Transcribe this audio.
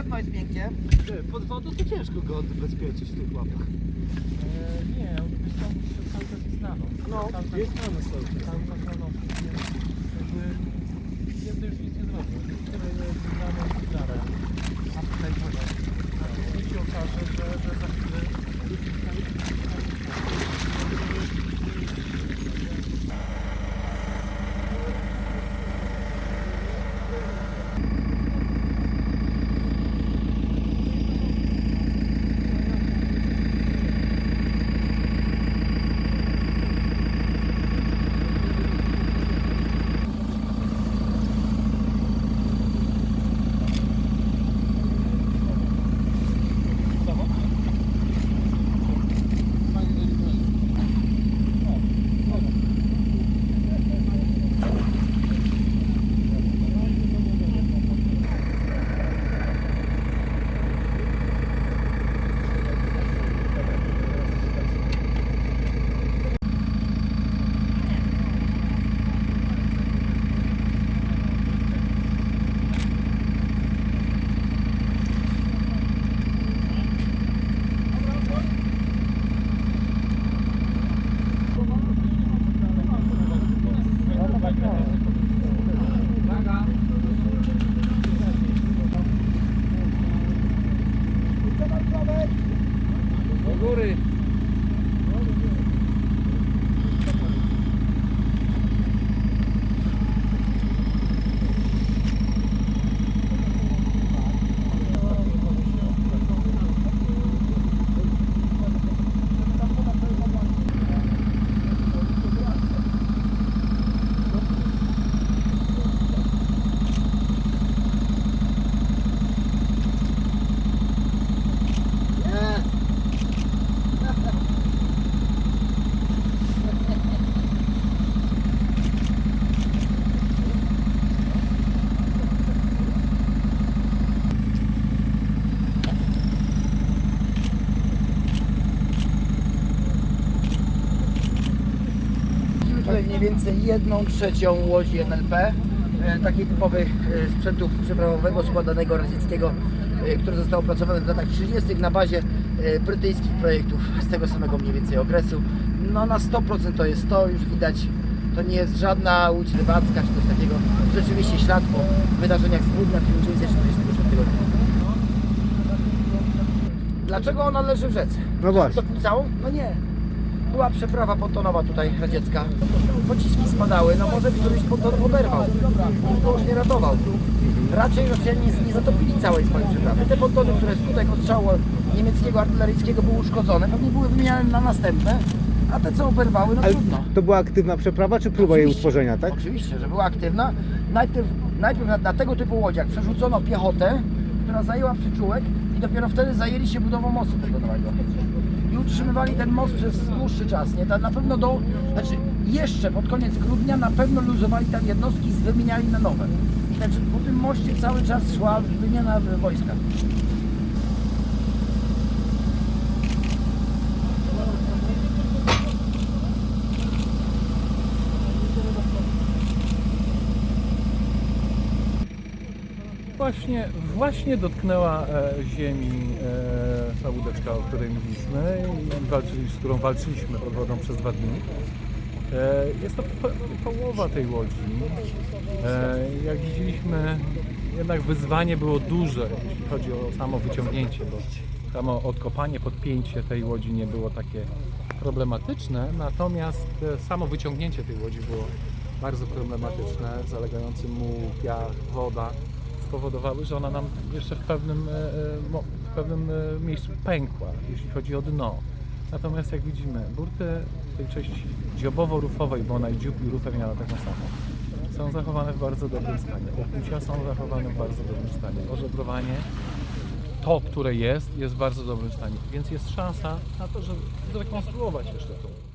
drewno jest miękkie? Ty, Pod wodą to ciężko go odbezpieczyć w tych łapach. E, nie, on się cały czas jest na noc. No, cały czas, jest na noc cały czas. Cały czas na noc. Jakby więcej już nic nie zrobił. Tyle góry. Tutaj mniej więcej jedną trzecią łodzi NLP, e, takiej typowej sprzętu przeprawowego składanego radzieckiego, e, który został opracowany w latach 30. na bazie e, brytyjskich projektów z tego samego mniej więcej okresu. No na 100% to jest to, już widać, to nie jest żadna łódź rybacka czy coś takiego. Rzeczywiście ślad po wydarzeniach z grudnia 1944 roku. Dlaczego ona leży w rzece? No właśnie. To całą? No nie. Była przeprawa pontonowa tutaj radziecka. Pociski spadały, no może któryś ponton oberwał. Nikt już nie ratował. Raczej Rosjanie nie, nie zatopili całej swojej przeprawy. Te pontony, które skutek ostrzału niemieckiego artyleryjskiego były uszkodzone, pewnie były wymieniane na następne, a te co oberwały, no Ale trudno. to była aktywna przeprawa, czy próba jej Oczywiście. utworzenia, tak? Oczywiście, że była aktywna. Najpierw, najpierw na, na tego typu łodziach przerzucono piechotę, która zajęła przyczółek i dopiero wtedy zajęli się budową mostu betonowego. I utrzymywali ten most przez dłuższy czas. Nie? Na pewno do, znaczy jeszcze pod koniec grudnia na pewno luzowali tam jednostki i wymieniali na nowe. Także po tym moście cały czas szła wymiana wojska. Właśnie, właśnie dotknęła e, ziemi e, ta łódeczka, o której mówiliśmy i z którą walczyliśmy pod wodą przez dwa dni. E, jest to po, połowa tej łodzi. Jak widzieliśmy, jednak wyzwanie było duże, jeśli chodzi o samo wyciągnięcie, bo samo odkopanie, podpięcie tej łodzi nie było takie problematyczne, natomiast samo wyciągnięcie tej łodzi było bardzo problematyczne, zalegający muł, piach, woda spowodowały, że ona nam jeszcze w pewnym, e, e, w pewnym e, miejscu pękła, jeśli chodzi o dno. Natomiast jak widzimy, burty tej części dziobowo-rufowej, bo ona i dziób i rufę miała taką samą, są zachowane w bardzo dobrym stanie. Okucia są zachowane w bardzo dobrym stanie. Ożebrowanie, to, które jest, jest w bardzo dobrym stanie. Więc jest szansa na to, żeby zrekonstruować jeszcze to.